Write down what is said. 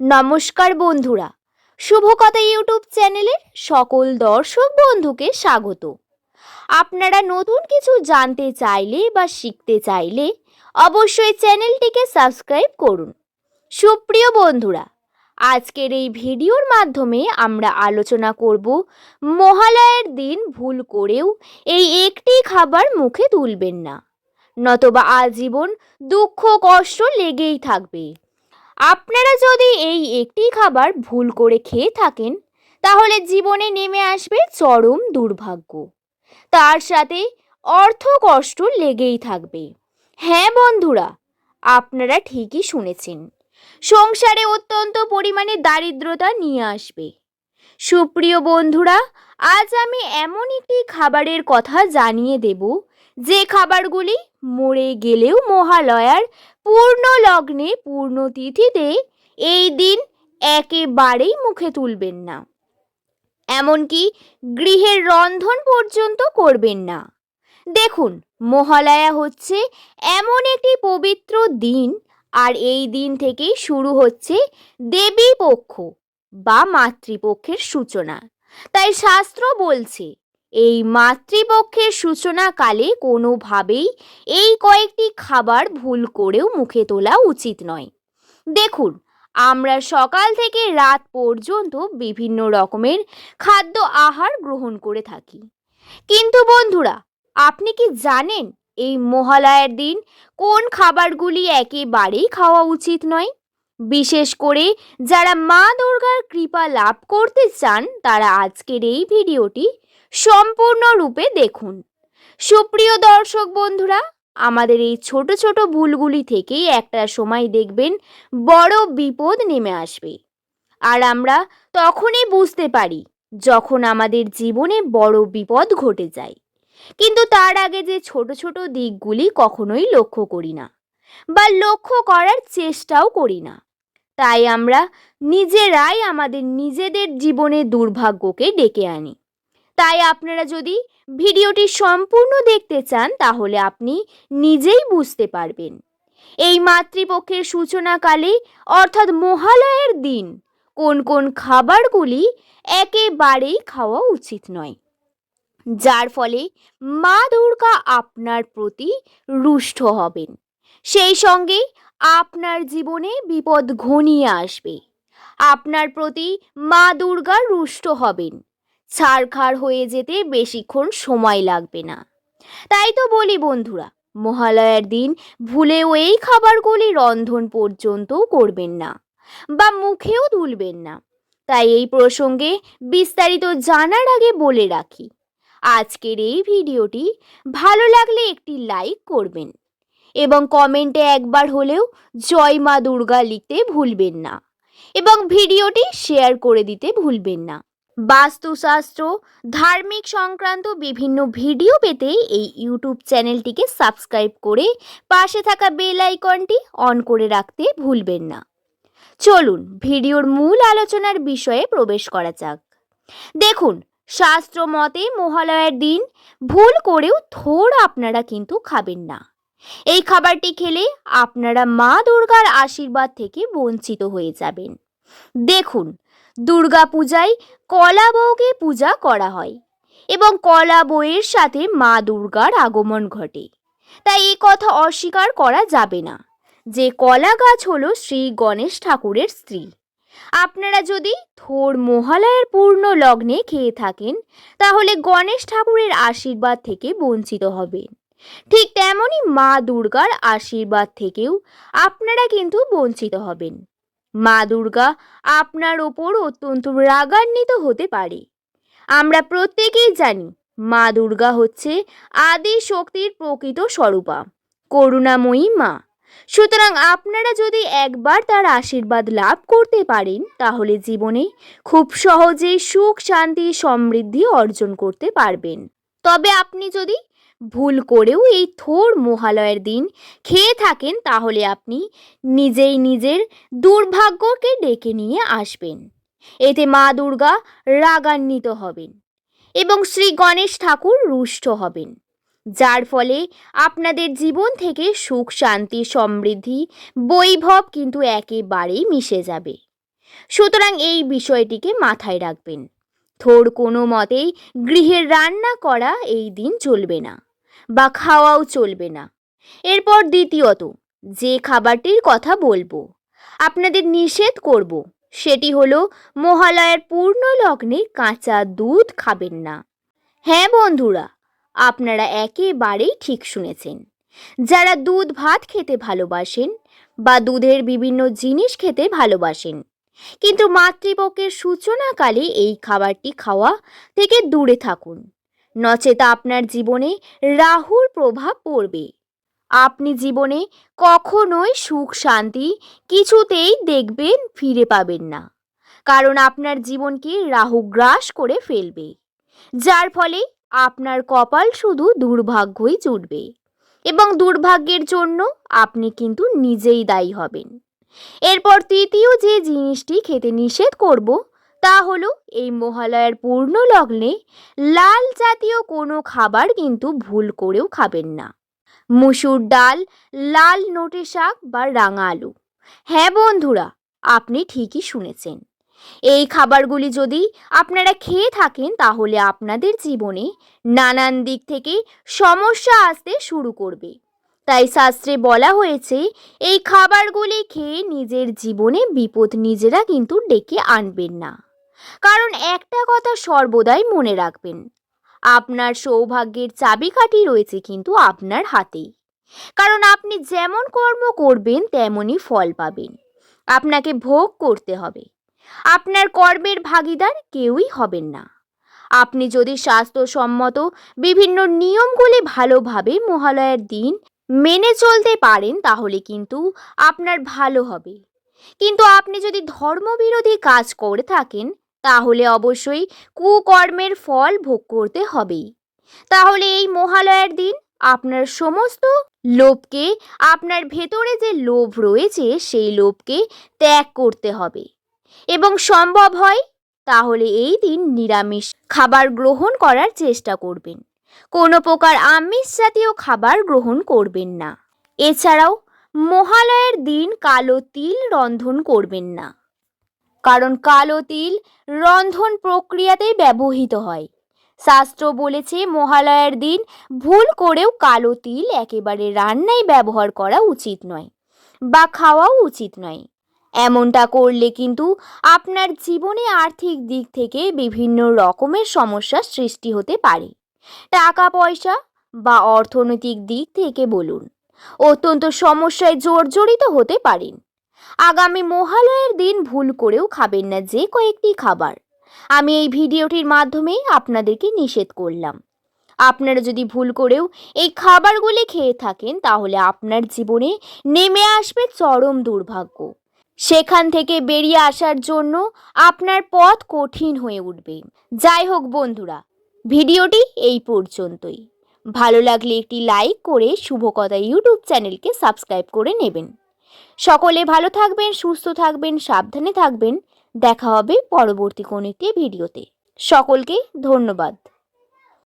নমস্কার বন্ধুরা। শুভকথা ইউটিউব চ্যানেলের সকল দর্শক বন্ধুকে স্বাগত। আপনারা নতুন কিছু জানতে চাইলে বা শিখতে চাইলে অবশ্যই চ্যানেলটিকে সাবস্ক্রাইব করুন। সুপ্রিয় বন্ধুরা, আজকের এই ভিডিওর মাধ্যমে আমরা আলোচনা করব মহালয়ার দিন ভুল করেও এই একটি খাবার মুখে তুলবেন না, নতবা আজীবন দুঃখ কষ্ট লেগেই থাকবে। আপনারা যদি এই একটি খাবার ভুল করে খেয়ে থাকেন, তাহলে জীবনে নেমে আসবে চরম দুর্ভাগ্য। তার সাথে অর্থ কষ্ট লেগেই থাকবে। হ্যাঁ বন্ধুরা, আপনারা ঠিকই শুনেছেন, সংসারে অত্যন্ত পরিমাণে দারিদ্রতা নিয়ে আসবে। সুপ্রিয় বন্ধুরা আজ আমি এমন একটি খাবারের কথা জানিয়ে দেব, যে খাবারগুলি মরে গেলেও মহালয়ার পূর্ণ লগ্নে পূর্ণ তিথিতে এই দিন একেবারেই মুখে তুলবেন না। এমনকি গৃহের রন্ধন পর্যন্ত করবেন না। দেখুন, মহালয়া হচ্ছে এমন একটি পবিত্র দিন, আর এই দিন থেকেই শুরু হচ্ছে দেবী পক্ষ বা মাতৃপক্ষের সূচনা। তাই শাস্ত্র বলছে, এই মাতৃপক্ষের সূচনাকালে কোনোভাবেই এই কয়েকটি খাবার ভুল করেও মুখে তোলা উচিত নয়। দেখুন, আমরা সকাল থেকে রাত পর্যন্ত বিভিন্ন রকমের খাদ্য আহার গ্রহণ করে থাকি। কিন্তু বন্ধুরা, আপনি কি জানেন এই মহালয়ার দিন কোন খাবারগুলি একেবারেই খাওয়া উচিত নয়? বিশেষ করে যারা মা দুর্গার কৃপা লাভ করতে চান, তারা আজকের এই ভিডিওটি সম্পূর্ণরূপে দেখুন। সুপ্রিয় দর্শক বন্ধুরা, আমাদের এই ছোট ছোট ভুলগুলি থেকেই একটা সময় দেখবেন বড় বিপদ নেমে আসবে। আর আমরা তখনই বুঝতে পারি যখন আমাদের জীবনে বড় বিপদ ঘটে যায়। কিন্তু তার আগে যে ছোট ছোট দিকগুলি কখনোই লক্ষ্য করি না বা লক্ষ্য করার চেষ্টাও করি না। তাই আমরা নিজেরাই আমাদের নিজেদের জীবনে দুর্ভাগ্যকে ডেকে আনি। তাই আপনারা যদি ভিডিওটি সম্পূর্ণ দেখতে চান, তাহলে আপনি নিজেই বুঝতে পারবেন। এই মাতৃপক্ষের সূচনাকালে, অর্থাৎ মহালয়ের দিন, কোন কোন খাবারগুলি একেবারেই খাওয়া উচিত নয়। যার ফলে মা দুর্গা আপনার প্রতি রুষ্ট হবেন। সেই সঙ্গে আপনার জীবনে বিপদ ঘনিয়ে আসবে। আপনার প্রতি মা দুর্গা রুষ্ট হবেন। ছাড়খাড় হয়ে যেতে বেশিক্ষণ সময় লাগবে না। তাই তো বলি বন্ধুরা, মহালয়ার দিন ভুলেও এই খাবারগুলি রন্ধন পর্যন্তও করবেন না বা মুখেও তুলবেন না। তাই এই প্রসঙ্গে বিস্তারিত জানার আগে বলে রাখি, আজকের এই ভিডিওটি ভালো লাগলে একটি লাইক করবেন। এবং কমেন্টে একবার হলেও জয় মা দুর্গা লিখতে ভুলবেন না এবং ভিডিওটি শেয়ার করে দিতে ভুলবেন না। বাস্তুশাস্ত্র, ধার্মিক সংক্রান্ত বিভিন্ন ভিডিও পেতে এই ইউটিউব চ্যানেলটিকে সাবস্ক্রাইব করে পাশে থাকা বেল আইকনটি অন করে রাখতে ভুলবেন না। চলুন ভিডিওর মূল আলোচনার বিষয়ে প্রবেশ করা যাক। দেখুন শাস্ত্র মতে মহালয়ার দিন ভুল করেও থোড় আপনারা কিন্তু খাবেন না। এই খাবারটি খেলে আপনারা মা দুর্গার আশীর্বাদ থেকে বঞ্চিত হয়ে যাবেন। দেখুন, দুর্গা পূজায় কলা বউকে পূজা করা হয় এবং কলা বউয়ের সাথে মা দুর্গার আগমন ঘটে। তাই এই কথা অস্বীকার করা যাবে না যে কলা গাছ হলো শ্রী গণেশ ঠাকুরের স্ত্রী। আপনারা যদি থোর মহালয়ের পূর্ণ লগ্নে খেয়ে থাকেন, তাহলে গণেশ ঠাকুরের আশীর্বাদ থেকে বঞ্চিত হবেন। ঠিক তেমনই মা দুর্গার আশীর্বাদ থেকেও আপনারা কিন্তু বঞ্চিত হবেন। মা দুর্গা আপনার ওপর অত্যন্ত রাগান্বিত হতে পারে। আমরা প্রত্যেকেই জানি মা দুর্গা হচ্ছে আদি শক্তির প্রকৃত স্বরূপা, করুণাময়ী মা। সুতরাং আপনারা যদি একবার তার আশীর্বাদ লাভ করতে পারেন, তাহলে জীবনে খুব সহজেই সুখ, শান্তি, সমৃদ্ধি অর্জন করতে পারবেন। তবে আপনি যদি ভুল করেও এই থোর মহালয়ের দিন খেয়ে থাকেন তাহলে আপনি নিজেই নিজের দুর্ভাগ্যকে ডেকে নিয়ে আসবেন। এতে মা দুর্গা রাগান্বিত হবেন এবং শ্রী গণেশ ঠাকুর রুষ্ট হবেন। যার ফলে আপনাদের জীবন থেকে সুখ, শান্তি, সমৃদ্ধি, বৈভব কিন্তু একেবারেই মিশে যাবে। সুতরাং এই বিষয়টিকে মাথায় রাখবেন। থোর কোনো মতেই গৃহের রান্না করা এই দিন চলবে না। বা খাওয়াও চলবে না। এরপর দ্বিতীয়ত, যে খাবারটির কথা বলব, আপনাদের নিষেধ করব, সেটি হলো মহালয়ার পূর্ণ লগ্নে কাঁচা দুধ খাবেন না। হ্যাঁ বন্ধুরা, আপনারা একেবারেই ঠিক শুনেছেন। যারা দুধ ভাত খেতে ভালোবাসেন বা দুধের বিভিন্ন জিনিস খেতে ভালোবাসেন, কিন্তু মাতৃপক্ষের সূচনাকালে এই খাবারটি খাওয়া থেকে দূরে থাকুন। নচেত আপনার জীবনে রাহুর প্রভাব পড়বে। আপনি জীবনে কখনোই সুখ, শান্তি কিছুতেই দেখবেন, ফিরে পাবেন না। কারণ আপনার জীবনকে রাহু গ্রাস করে ফেলবে। যার ফলে আপনার কপাল শুধু দুর্ভাগ্যই জুটবে এবং দুর্ভাগ্যের জন্য আপনি কিন্তু নিজেই দায়ী হবেন। এরপর তৃতীয় যে জিনিসটি খেতে নিষেধ করব তা হলো, এই মহালয়ার পূর্ণ লগ্নে লাল জাতীয় কোনো খাবার কিন্তু ভুল করেও খাবেন না। মুসুর ডাল, লাল নোটে শাক বা রাঙা আলু। হ্যাঁ বন্ধুরা, আপনি ঠিকই শুনেছেন। এই খাবারগুলি যদি আপনারা খেয়ে থাকেন, তাহলে আপনাদের জীবনে নানান দিক থেকে সমস্যা আসতে শুরু করবে। তাই শাস্ত্রে বলা হয়েছে, এই খাবারগুলি খেয়ে নিজের জীবনে বিপদ নিজেরা কিন্তু ডেকে আনবেন না। কারণ একটা কথা সর্বদাই মনে রাখবেন, আপনার সৌভাগ্যের চাবিকাঠি রয়েছে কিন্তু আপনার হাতেই। কারণ আপনি যেমন কর্ম করবেন, তেমনই ফল পাবেন। আপনাকে ভোগ করতে হবে। আপনার কর্মের ভাগিদার কেউই হবেন না। আপনি যদি স্বাস্থ্যসম্মত বিভিন্ন নিয়মগুলি ভালোভাবে মহালয়ার দিন মেনে চলতে পারেন, তাহলে কিন্তু আপনার ভালো হবে। কিন্তু আপনি যদি ধর্মবিরোধী কাজ করে থাকেন তাহলে অবশ্যই কুকর্মের ফল ভোগ করতে হবেই। তাহলে এই মহালয়ার দিন আপনার সমস্ত লোভকে, আপনার ভেতরে যে লোভ রয়েছে, সেই লোভকে ত্যাগ করতে হবে। এবং সম্ভব হয় তাহলে এই দিন নিরামিষ খাবার গ্রহণ করার চেষ্টা করবেন। কোনো প্রকার আমিষ জাতীয় খাবার গ্রহণ করবেন না। এছাড়াও মহালয়ের দিন কালো তিল রন্ধন করবেন না। কারণ কালো তিল রন্ধন প্রক্রিয়াতেই ব্যবহৃত হয়। শাস্ত্র বলেছে, মহালয়ার দিন ভুল করেও কালো তিল একেবারে রান্নায় ব্যবহার করা উচিত নয় বা খাওয়াও উচিত নয়। এমনটা করলে কিন্তু আপনার জীবনে আর্থিক দিক থেকে বিভিন্ন রকমের সমস্যার সৃষ্টি হতে পারে। টাকা, পয়সা বা অর্থনৈতিক দিক থেকে বলুন, অত্যন্ত সমস্যায় জর্জরিত হতে পারেন। আগামী মহালয়ের দিন ভুল করেও খাবেন না যে কয়েকটি খাবার। আমি এই ভিডিওটির মাধ্যমে আপনাদেরকে নিষেধ করলাম। আপনারা যদি ভুল করেও এই খাবারগুলি খেয়ে থাকেন, তাহলে আপনার জীবনে নেমে আসবে চরম দুর্ভাগ্য। সেখান থেকে বেরিয়ে আসার জন্য আপনার পথ কঠিন হয়ে উঠবে। যাই হোক বন্ধুরা, ভিডিওটি এই পর্যন্তই। ভালো লাগলে একটি লাইক করে শুভকথা ইউটিউব চ্যানেলকে সাবস্ক্রাইব করে নেবেন। সকলে ভালো থাকবেন, সুস্থ থাকবেন, সাবধানে থাকবেন। দেখা হবে পরবর্তী কোনো একটি ভিডিওতে। সকলকে ধন্যবাদ।